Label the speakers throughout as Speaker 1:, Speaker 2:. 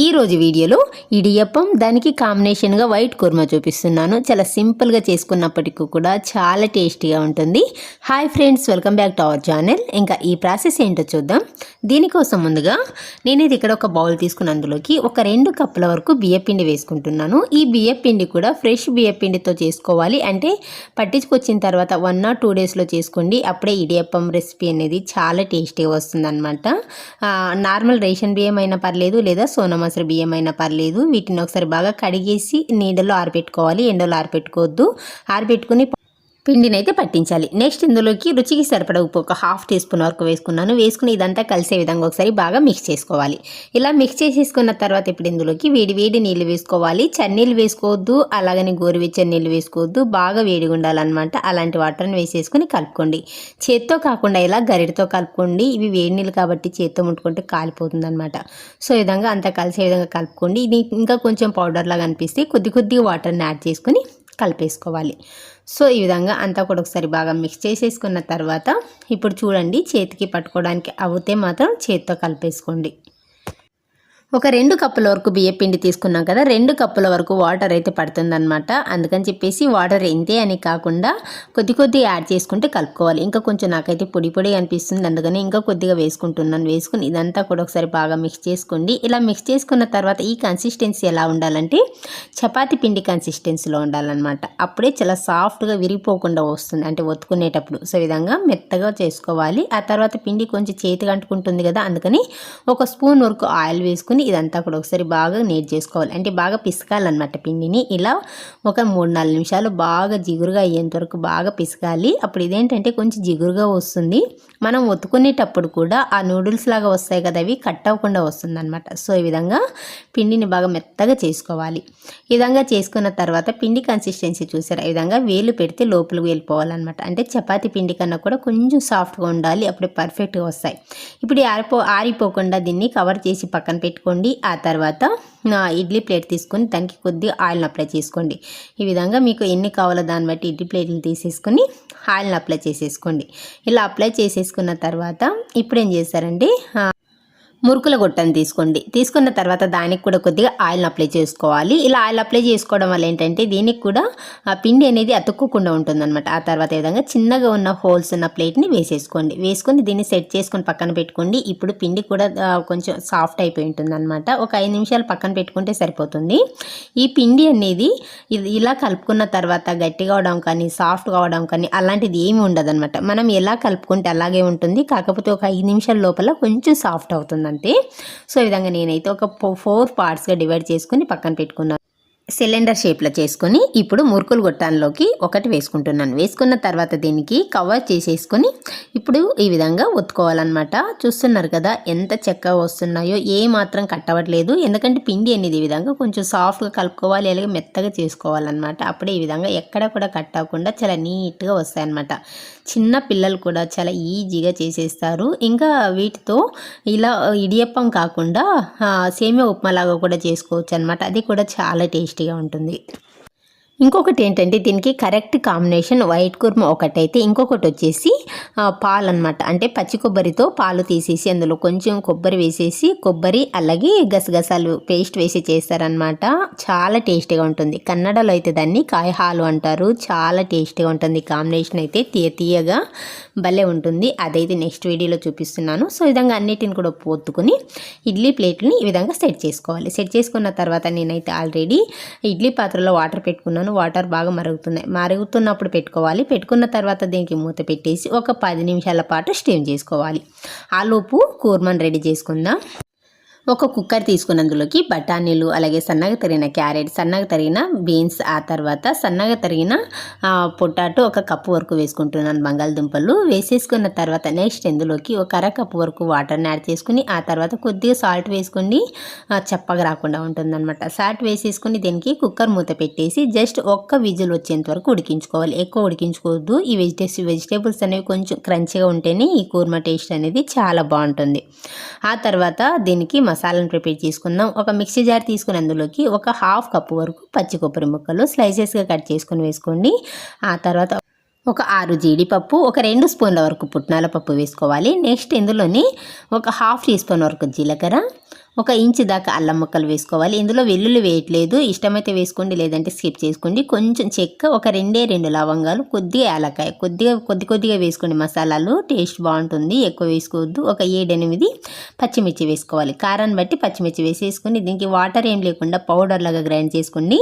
Speaker 1: ఈరోజు వీడియోలో ఇడియప్పం దానికి కాంబినేషన్గా వైట్ కుర్మా చూపిస్తున్నాను. చాలా సింపుల్గా చేసుకున్నప్పటికీ కూడా చాలా టేస్టీగా ఉంటుంది. Hi friends welcome back to our channel ఇంకా ఈ ప్రాసెస్ ఏంటో చూద్దాం. దీనికోసం ముందుగా నేను ఇది ఇక్కడ ఒక బౌల్ తీసుకున్న అందులోకి ఒక రెండు కప్పుల వరకు బియ్యపిండి వేసుకుంటున్నాను. ఈ బియ్యపిండి కూడా ఫ్రెష్ బియ్యపిండితో చేసుకోవాలి. అంటే పట్టించుకొచ్చిన తర్వాత వన్ ఆర్ టూ డేస్లో చేసుకోండి. అప్పుడే ఇడియప్పం రెసిపీ అనేది చాలా టేస్టీగా వస్తుందన్నమాట. నార్మల్ రేషన్ బియ్యం అయినా పర్లేదు లేదా సోనం మసూరి బియ్యం అయినా పర్లేదు. వీటిని ఒకసారి బాగా కడిగేసి నీడలో ఆరబెట్టుకోవాలి ఎండలో ఆరబెట్టుకోవద్దు ఆరబెట్టుకుని పిండిని అయితే పట్టించాలి. నెక్స్ట్ ఇందులోకి రుచికి సరిపడ ఉప్పు ఒక హాఫ్ టీ స్పూన్ వరకు వేసుకున్నాను. వేసుకుని ఇదంతా కలిసే విధంగా ఒకసారి బాగా మిక్స్ చేసుకోవాలి. ఇలా మిక్స్ చేసేసుకున్న తర్వాత ఇప్పుడు ఇందులోకి వేడి వేడి నీళ్ళు వేసుకోవాలి. చన్నీళ్ళు వేసుకోవద్దు అలాగని గోరువెచ్చని నీళ్ళు వేసుకోవద్దు. బాగా వేడిగా ఉండాలన్నమాట. అలాంటి వాటర్ని వేసేసుకుని కలుపుకోండి. చేత్తో కాకుండా ఇలా గరిటతో కలుపుకోండి. ఇవి వేడి నీళ్ళు కాబట్టి చేత్తో ముట్టుకుంటే కాలిపోతుంది అనమాట సో ఈ విధంగా అంతా కలిసే విధంగా కలుపుకోండి. ఇది ఇంకా కొంచెం పౌడర్ లాగా అనిపిస్తే కొద్ది కొద్దిగా వాటర్ని యాడ్ చేసుకుని కలిపేసుకోవాలి. సో ఈ విధంగా అంతా కూడా ఒకసారి బాగా మిక్స్ చేసేసుకున్న తర్వాత ఇప్పుడు చూడండి చేతికి పట్టుకోవడానికి అవుతే మాత్రం చేతితో కలిపేసుకోండి. ఒక రెండు కప్పుల వరకు బియ్య పిండి తీసుకున్నాం కదా రెండు కప్పుల వరకు వాటర్ అయితే పడుతుందన్నమాట. అందుకని చెప్పేసి వాటర్ ఇంతే అని కాకుండా కొద్ది కొద్ది యాడ్ చేసుకుంటే కలుపుకోవాలి. ఇంకా కొంచెం నాకైతే పొడి పొడి అనిపిస్తుంది అందుకని ఇంకా కొద్దిగా వేసుకుంటున్నాను. వేసుకుని ఇదంతా కూడా ఒకసారి బాగా మిక్స్ చేసుకోండి. ఇలా మిక్స్ చేసుకున్న తర్వాత ఈ కన్సిస్టెన్సీ ఎలా ఉండాలంటే చపాతి పిండి కన్సిస్టెన్సీలో ఉండాలన్నమాట. అప్పుడే చాలా సాఫ్ట్గా విరిగిపోకుండా వస్తుంది అంటే ఒత్తుకునేటప్పుడు. సో విధంగా మెత్తగా చేసుకోవాలి. ఆ తర్వాత పిండి కొంచెం చేతికి అంటుకుంటుంది కదా అందుకని ఒక స్పూన్ వరకు ఆయిల్ వేసుకుని ఇదంతా కూడా ఒకసారి బాగా నేట్ చేసుకోవాలి. అంటే బాగా పిసకాలన్నమాట పిండిని. ఇలా ఒక మూడు నాలుగు నిమిషాలు బాగా జిగురుగా అయ్యేంత వరకు బాగా పిసకాలి. అప్పుడు ఇదేంటంటే కొంచెం జిగురుగా వస్తుంది. మనం ఒత్తుకునేటప్పుడు కూడా ఆ నూడిల్స్ లాగా వస్తాయి కదా అవి కట్ అవ్వకుండా వస్తుంది అనమాట సో ఈ విధంగా పిండిని బాగా మెత్తగా చేసుకోవాలి. ఈ విధంగా చేసుకున్న తర్వాత పిండి కన్సిస్టెన్సీ చూసారు? ఈ విధంగా వేలు పెడితే లోపలికి వెళ్ళిపోవాలన్నమాట. అంటే చపాతి పిండి కన్నా కూడా కొంచెం సాఫ్ట్గా ఉండాలి. అప్పుడే పర్ఫెక్ట్గా వస్తాయి. ఇప్పుడు ఆరిపో ఆరిపోకుండా దీన్ని కవర్ చేసి పక్కన పెట్టుకోండి ఆ తర్వాత ఇడ్లీ ప్లేట్ తీసుకొని దానికి కొద్దిగా ఆయిల్ని అప్లై చేసుకోండి. ఈ విధంగా మీకు ఎన్ని కావాలో దాన్ని బట్టి ఇడ్లీ ప్లేట్లు తీసేసుకొని ఆయిల్ని అప్లై చేసేసుకోండి. ఇలా అప్లై చేసేసుకున్న తర్వాత ఇప్పుడు ఏం చేస్తారండి మురుకుల గొట్టను తీసుకోండి. తీసుకున్న తర్వాత దానికి కూడా కొద్దిగా ఆయిల్ని అప్లై చేసుకోవాలి. ఇలా ఆయిల్ అప్లై చేసుకోవడం వల్ల ఏంటంటే దీనికి కూడా ఆ పిండి అనేది అతుక్కోకుండా ఉంటుందన్నమాట. ఆ తర్వాత విధంగా చిన్నగా ఉన్న హోల్స్ ఉన్న ప్లేట్ని వేసేసుకోండి. వేసుకొని దీన్ని సెట్ చేసుకొని పక్కన పెట్టుకోండి. ఇప్పుడు పిండి కూడా కొంచెం సాఫ్ట్ అయిపోయి ఉంటుందన్నమాట. ఒక ఐదు నిమిషాలు పక్కన పెట్టుకుంటే సరిపోతుంది. ఈ పిండి అనేది ఇలా కలుపుకున్న తర్వాత గట్టిగా అవడం కానీ సాఫ్ట్ కావడం కానీ అలాంటిది ఏమి ఉండదన్నమాట. మనం ఎలా కలుపుకుంటే అలాగే ఉంటుంది. కాకపోతే ఒక ఐదు నిమిషాల లోపల కొంచెం సాఫ్ట్ అవుతుంది అంతే. సో ఈ విధంగా నేనైతే ఒక ఫోర్ పార్ట్స్గా డివైడ్ చేసుకుని పక్కన పెట్టుకున్నాను. సిలిండర్ షేప్లో చేసుకొని ఇప్పుడు మురుకులు గొట్టాల్లోకి ఒకటి వేసుకుంటున్నాను. వేసుకున్న తర్వాత దీనికి కవర్ చేసేసుకొని ఇప్పుడు ఈ విధంగా ఒత్తుకోవాలన్నమాట. చూస్తున్నారు కదా ఎంత చక్కగా వస్తున్నాయో ఏ మాత్రం కట్టవట్లేదు. ఎందుకంటే పిండి అనేది ఈ విధంగా కొంచెం సాఫ్ట్గా కలుపుకోవాలి అలాగే మెత్తగా చేసుకోవాలన్నమాట. అప్పుడే ఈ విధంగా ఎక్కడ కూడా కట్ అవ్వకుండా చాలా నీట్గా వస్తాయన్నమాట. చిన్న పిల్లలు కూడా చాలా ఈజీగా చేసేస్తారు. ఇంకా వీటితో ఇలా ఇడియప్పం కాకుండా ఆ, సేమియా ఉప్మా లాగా కూడా చేసుకోవచ్చు అనమాట అది కూడా చాలా టేస్ట్ టేస్టీగా ఉంటుంది. ఇంకొకటి ఏంటంటే దీనికి కరెక్ట్ కాంబినేషన్ వైట్ కుర్మ ఒకటైతే ఇంకొకటి వచ్చేసి పాలు అనమాట అంటే పచ్చి కొబ్బరితో పాలు తీసేసి అందులో కొంచెం కొబ్బరి వేసేసి కొబ్బరి అలాగే గసగసాలు పేస్ట్ వేసి చేస్తారనమాట చాలా టేస్టీగా ఉంటుంది. కన్నడలో అయితే దాన్ని కాయహాలు అంటారు. చాలా టేస్టీగా ఉంటుంది. కాంబినేషన్ అయితే తీయ తీయగా భలే ఉంటుంది. అదైతే నెక్స్ట్ వీడియోలో చూపిస్తున్నాను. సో ఈ విధంగా అన్నిటిని కూడా పోత్తుకుని ఇడ్లీ ప్లేట్ని ఈ విధంగా సెట్ చేసుకోవాలి. సెట్ చేసుకున్న తర్వాత నేనైతే ఆల్రెడీ ఇడ్లీ పాత్రలో వాటర్ పెట్టుకున్నాను. వాటర్ బాగా మరుగుతున్నాయి. మరుగుతున్నప్పుడు పెట్టుకోవాలి. పెట్టుకున్న తర్వాత దీనికి మూత పెట్టేసి ఒక పది నిమిషాల పాటు స్టీమ్ చేసుకోవాలి. ఆలోపు కూర్మని రెడీ చేసుకుందాం. ఒక కుక్కర్ తీసుకున్న అందులోకి బఠానీలు అలాగే సన్నగా తరిగిన క్యారెట్ సన్నగా తరిగిన బీన్స్ ఆ తర్వాత సన్నగా తరిగిన పొటాటో ఒక కప్పు వరకు వేసుకుంటున్నాను బంగాళదుంపలు. వేసేసుకున్న తర్వాత నెక్స్ట్ ఇందులోకి ఒక అర కప్పు వరకు వాటర్ని యాడ్ చేసుకుని ఆ తర్వాత కొద్దిగా సాల్ట్ వేసుకోండి చప్పగా రాకుండా ఉంటుందన్నమాట. సాల్ట్ వేసేసుకుని దీనికి కుక్కర్ మూత పెట్టేసి జస్ట్ ఒక్క విజిల్ వచ్చేంత వరకు ఉడికించుకోవాలి. ఎక్కువ ఉడికించుకోవద్దు. ఈ వెజిటేబుల్స్ వెజిటేబుల్స్ అనేవి కొంచెం క్రంచిగా ఉంటేనే ఈ కూర్మ టేస్ట్ అనేది చాలా బాగుంటుంది. ఆ తర్వాత దీనికి మసాలాను ప్రిపేర్ చేసుకుందాం. ఒక మిక్సీ జార్ తీసుకుని అందులోకి ఒక హాఫ్ కప్పు వరకు పచ్చి కొబ్బరి ముక్కలు స్లైసెస్గా కట్ చేసుకొని వేసుకోండి. ఆ తర్వాత ఒక ఆరు జీడిపప్పు ఒక రెండు స్పూన్ల వరకు పుట్నాల పప్పు వేసుకోవాలి. నెక్స్ట్ ఇందులోని ఒక హాఫ్ టీ స్పూన్ వరకు జీలకర్ర ఒక ఇంచు దాకా అల్లం ముక్కలు వేసుకోవాలి. ఇందులో వెల్లుల్లి వేయట్లేదు. ఇష్టమైతే వేసుకోండి లేదంటే స్కిప్ చేసుకోండి. కొంచెం చెక్క ఒక రెండే రెండు లవంగాలు కొద్దిగా యాలకాయ కొద్దిగా కొద్ది కొద్దిగా వేసుకోండి మసాలాలు. టేస్ట్ బాగుంటుంది. ఎక్కువ వేసుకోవద్దు. ఒక ఏడెనిమిది పచ్చిమిర్చి వేసుకోవాలి. కారాన్ని బట్టి పచ్చిమిర్చి వేసేసుకుని దీనికి వాటర్ ఏం లేకుండా పౌడర్ లాగా గ్రైండ్ చేసుకోండి.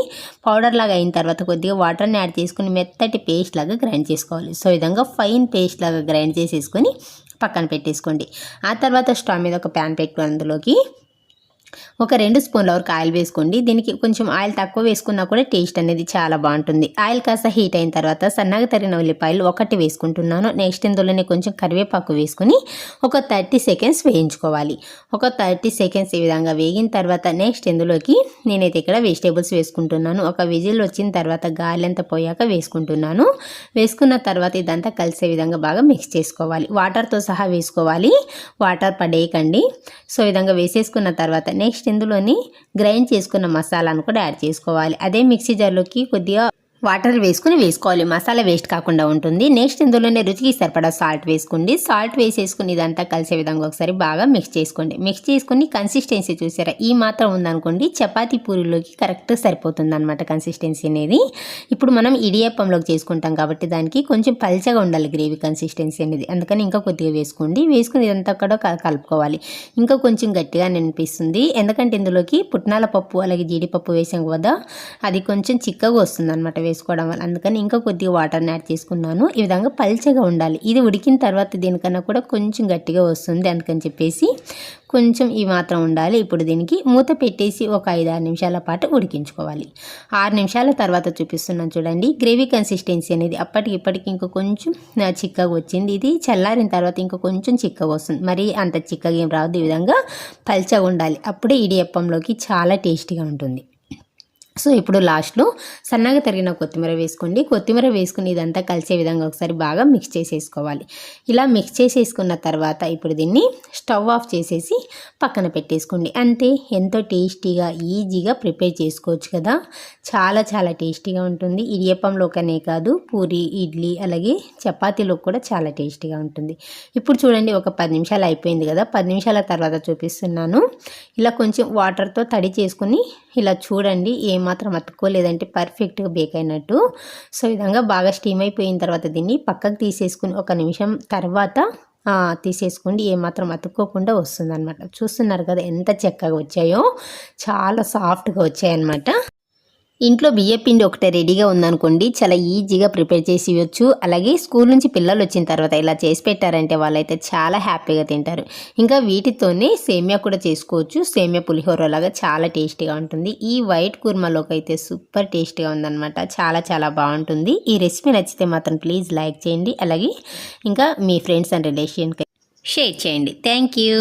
Speaker 1: పౌడర్ లాగా అయిన తర్వాత కొద్దిగా వాటర్ని యాడ్ చేసుకుని మెత్తటి పేస్ట్ లాగా గ్రైండ్ చేసుకోవాలి. సో విధంగా ఫైన్ పేస్ట్ లాగా గ్రైండ్ చేసేసుకొని పక్కన పెట్టేసుకోండి. ఆ తర్వాత స్టవ్ మీద ఒక ప్యాన్ పెట్టుకుని అందులోకి ఒక రెండు స్పూన్ల వరకు ఆయిల్ వేసుకోండి. దీనికి కొంచెం ఆయిల్ తక్కువ వేసుకున్నా కూడా టేస్ట్ అనేది చాలా బాగుంటుంది. ఆయిల్ కాస్త హీట్ అయిన తర్వాత సన్నగా తరిగిన ఉల్లిపాయలు ఒకటి వేసుకుంటున్నాను. నెక్స్ట్ ఇందులోనే కొంచెం కరివేపాకు వేసుకుని ఒక థర్టీ సెకండ్స్ వేయించుకోవాలి. ఒక థర్టీ సెకండ్స్ ఈ విధంగా వేగిన తర్వాత నెక్స్ట్ ఇందులోకి నేనైతే ఇక్కడ వెజిటేబుల్స్ వేసుకుంటున్నాను. ఒక విజిల్ వచ్చిన తర్వాత గాలి అంతా పోయాక వేసుకుంటున్నాను. వేసుకున్న తర్వాత ఇదంతా కలిసే విధంగా బాగా మిక్స్ చేసుకోవాలి. వాటర్తో సహా వేసుకోవాలి. వాటర్ పడేయకండి. సో విధంగా వేసేసుకున్న తర్వాత నెక్స్ట్ ఇందులోని గ్రైండ్ చేసుకున్న మసాలాను కూడా యాడ్ చేసుకోవాలి. అదే మిక్సీ జార్లోకి కొద్దిగా వాటర్ వేసుకుని వేసుకోవాలి. మసాలా వేస్ట్ కాకుండా ఉంటుంది. నెక్స్ట్ ఇందులోనే రుచికి సరిపడా సాల్ట్ వేసుకోండి. సాల్ట్ వేసేసుకుని ఇదంతా కలిసే విధంగా ఒకసారి బాగా మిక్స్ చేసుకోండి. మిక్స్ చేసుకుని కన్సిస్టెన్సీ చూసారా? ఈ మాత్రం ఉందనుకోండి. చపాతీ పూరిలోకి కరెక్ట్ సరిపోతుంది అనమాట కన్సిస్టెన్సీ అనేది. ఇప్పుడు మనం ఇడియప్పంలోకి చేసుకుంటాం కాబట్టి దానికి కొంచెం పల్చగా ఉండాలి గ్రేవీ కన్సిస్టెన్సీ అనేది. అందుకని ఇంకా కొద్దిగా వేసుకోండి. వేసుకుని ఇదంతా కూడా కలుపుకోవాలి. ఇంకా కొంచెం గట్టిగా అనిపిస్తుంది. ఎందుకంటే ఇందులోకి పుట్నాల పప్పు అలాగే జీడిపప్పు వేసాం కదా అది కొంచెం చిక్కగా వస్తుంది అనమాట వేసుకోవడం వల్ల. అందుకని ఇంకా కొద్దిగా వాటర్ని యాడ్ చేసుకున్నాను. ఈ విధంగా పల్చగా ఉండాలి. ఇది ఉడికిన తర్వాత దీనికన్నా కూడా కొంచెం గట్టిగా వస్తుంది అందుకని చెప్పేసి కొంచెం ఈ మాత్రం ఉండాలి. ఇప్పుడు దీనికి మూత పెట్టేసి ఒక ఐదు ఆరు నిమిషాల పాటు ఉడికించుకోవాలి. ఆరు నిమిషాల తర్వాత చూపిస్తున్నాను చూడండి. గ్రేవీ కన్సిస్టెన్సీ అనేది అప్పటికి ఇప్పటికి ఇంకా కొంచెం చిక్కగా వచ్చింది. ఇది చల్లారిన తర్వాత ఇంకా కొంచెం చిక్కగా వస్తుంది. మరి అంత చిక్కగా ఏం రాదు. ఈ విధంగా పల్చగా ఉండాలి. అప్పుడే ఇడియప్పంలోకి చాలా టేస్టీగా ఉంటుంది. సో ఇప్పుడు లాస్ట్లో సన్నగా తరిగిన కొత్తిమీర వేసుకోండి. కొత్తిమీర వేసుకుని ఇదంతా కలిసే విధంగా ఒకసారి బాగా మిక్స్ చేసేసుకోవాలి. ఇలా మిక్స్ చేసేసుకున్న తర్వాత ఇప్పుడు దీన్ని స్టవ్ ఆఫ్ చేసేసి పక్కన పెట్టేసుకోండి. అంతే ఎంతో టేస్టీగా ఈజీగా ప్రిపేర్ చేసుకోవచ్చు కదా. చాలా చాలా టేస్టీగా ఉంటుంది. ఇడియప్పంలోకనే కాదు పూరి ఇడ్లీ అలాగే చపాతీలో కూడా చాలా టేస్టీగా ఉంటుంది. ఇప్పుడు చూడండి ఒక పది నిమిషాలు అయిపోయింది కదా. పది నిమిషాల తర్వాత చూపిస్తున్నాను. ఇలా కొంచెం వాటర్తో తడి చేసుకుని ఇలా చూడండి ఏమాత్రం అతుక్కోలేదంటే పర్ఫెక్ట్గా బేక్ అయినట్టు. సో విధంగా బాగా స్టీమ్ అయిపోయిన తర్వాత దీన్ని పక్కకు తీసేసుకుని ఒక నిమిషం తర్వాత తీసేసుకోండి. ఏమాత్రం అతుక్కోకుండా వస్తుంది అనమాట చూస్తున్నారు కదా ఎంత చక్కగా వచ్చాయో? చాలా సాఫ్ట్గా వచ్చాయన్నమాట. ఇంట్లో బియ్యపిండి ఒకటే రెడీగా ఉందనుకోండి చాలా ఈజీగా ప్రిపేర్ చేసి ఇవ్వచ్చు అలాగే స్కూల్ నుంచి పిల్లలు వచ్చిన తర్వాత ఇలా చేసి పెట్టారంటే వాళ్ళైతే చాలా హ్యాపీగా తింటారు. ఇంకా వీటితోనే సేమియా కూడా చేసుకోవచ్చు. సేమియా పులిహోర లాగా చాలా టేస్టీగా ఉంటుంది. ఈ వైట్ కుర్మాలోకి అయితే సూపర్ టేస్టీగా ఉందన్నమాట. చాలా చాలా బాగుంటుంది. ఈ రెసిపీ నచ్చితే మాత్రం ప్లీజ్ లైక్ చేయండి. అలాగే ఇంకా మీ ఫ్రెండ్స్ అండ్ రిలేషన్కి షేర్ చేయండి. Thank you.